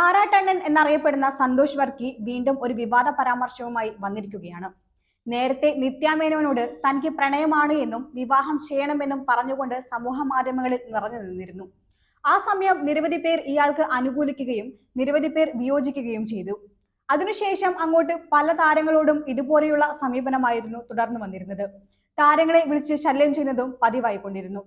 ആറാട്ടണ്ണൻ എന്നറിയപ്പെടുന്ന സന്തോഷ് വർക്കി വീണ്ടും ഒരു വിവാദ പരാമർശവുമായി വന്നിരിക്കുകയാണ്. നേരത്തെ നിത്യാമേനോനോട് തനിക്ക് പ്രണയമാണ് എന്നും വിവാഹം ചെയ്യണമെന്നും പറഞ്ഞുകൊണ്ട് സമൂഹ മാധ്യമങ്ങളിൽ നിറഞ്ഞു നിന്നിരുന്നു. ആ സമയം നിരവധി പേർ ഇയാൾക്ക് അനുകൂലിക്കുകയും നിരവധി പേർ വിയോജിക്കുകയും ചെയ്തു. അതിനുശേഷം അങ്ങോട്ട് പല താരങ്ങളോടും ഇതുപോലെയുള്ള സമീപനമായിരുന്നു തുടർന്നു വന്നിരുന്നത്. താരങ്ങളെ വിളിച്ച് ശല്യം ചെയ്യുന്നതും പതിവായിക്കൊണ്ടിരുന്നു.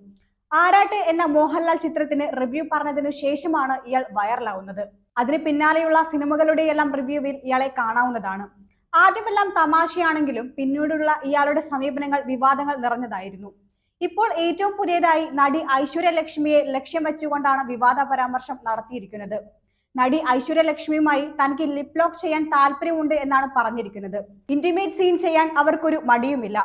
ആരാട്ട് എന്ന മോഹൻലാൽ ചിത്രത്തിന് റിവ്യൂ പറഞ്ഞതിനു ശേഷമാണ് ഇയാൾ വൈറലാവുന്നത്. അതിന് പിന്നാലെയുള്ള സിനിമകളുടെ എല്ലാം റിവ്യൂവിൽ ഇയാളെ കാണാവുന്നതാണ്. ആദ്യമെല്ലാം തമാശയാണെങ്കിലും പിന്നീടുള്ള ഇയാളുടെ സമീപനങ്ങൾ വിവാദങ്ങൾ നിറഞ്ഞതായിരുന്നു. ഇപ്പോൾ ഏറ്റവും പുതിയതായി നടി ഐശ്വര്യ ലക്ഷ്മിയെ ലക്ഷ്യം വെച്ചുകൊണ്ടാണ് വിവാദ പരാമർശം നടത്തിയിരിക്കുന്നത്. നടി ഐശ്വര്യ ലക്ഷ്മിയുമായി തനിക്ക് ലിപ് ലോക്ക് ചെയ്യാൻ താല്പര്യമുണ്ട് എന്നാണ് പറഞ്ഞിരിക്കുന്നത്. ഇന്റിമേറ്റ് സീൻ ചെയ്യാൻ അവർക്കൊരു മടിയുമില്ല.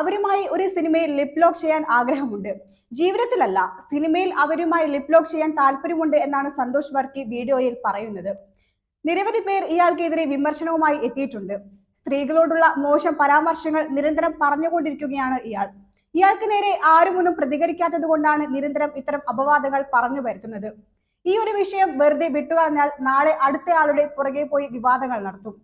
അവരുമായി ഒരു സിനിമയിൽ ലിപ് ലോക്ക് ചെയ്യാൻ ആഗ്രഹമുണ്ട്. ജീവിതത്തിലല്ല സിനിമയിൽ അവരുമായി ലിപ് ലോക്ക് ചെയ്യാൻ താല്പര്യമുണ്ട് എന്നാണ് സന്തോഷ് വർക്കി വീഡിയോയിൽ പറയുന്നത്. നിരവധി പേർ ഇയാൾക്കെതിരെ വിമർശനവുമായി എത്തിയിട്ടുണ്ട്. സ്ത്രീകളോടുള്ള മോശം പരാമർശങ്ങൾ നിരന്തരം പറഞ്ഞുകൊണ്ടിരിക്കുകയാണ് ഇയാൾ. ഇയാൾക്ക് നേരെ ആരുമൊന്നും പ്രതികരിക്കാത്തത് കൊണ്ടാണ് നിരന്തരം ഇത്തരം അപവാദങ്ങൾ പറഞ്ഞു വരുത്തുന്നത്. ഈ ഒരു വിഷയം വെറുതെ വിട്ടുകളഞ്ഞാൽ നാളെ അടുത്തയാളുടെ പുറകെ പോയി വിവാദങ്ങൾ നടത്തും.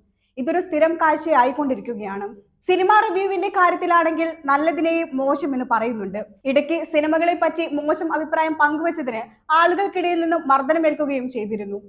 ഇതൊരു സ്ഥിരം കാഴ്ചയായിക്കൊണ്ടിരിക്കുകയാണ്. സിനിമ റിവ്യൂവിന്റെ കാര്യത്തിലാണെങ്കിൽ നല്ലതിനെയും മോശം എന്ന് പറയുന്നുണ്ട്. ഇടയ്ക്ക് സിനിമകളെ പറ്റി മോശം അഭിപ്രായം പങ്കുവച്ചതിന് ആളുകൾക്കിടയിൽ നിന്നും മർദ്ദനമേൽക്കുകയും ചെയ്തിരുന്നു.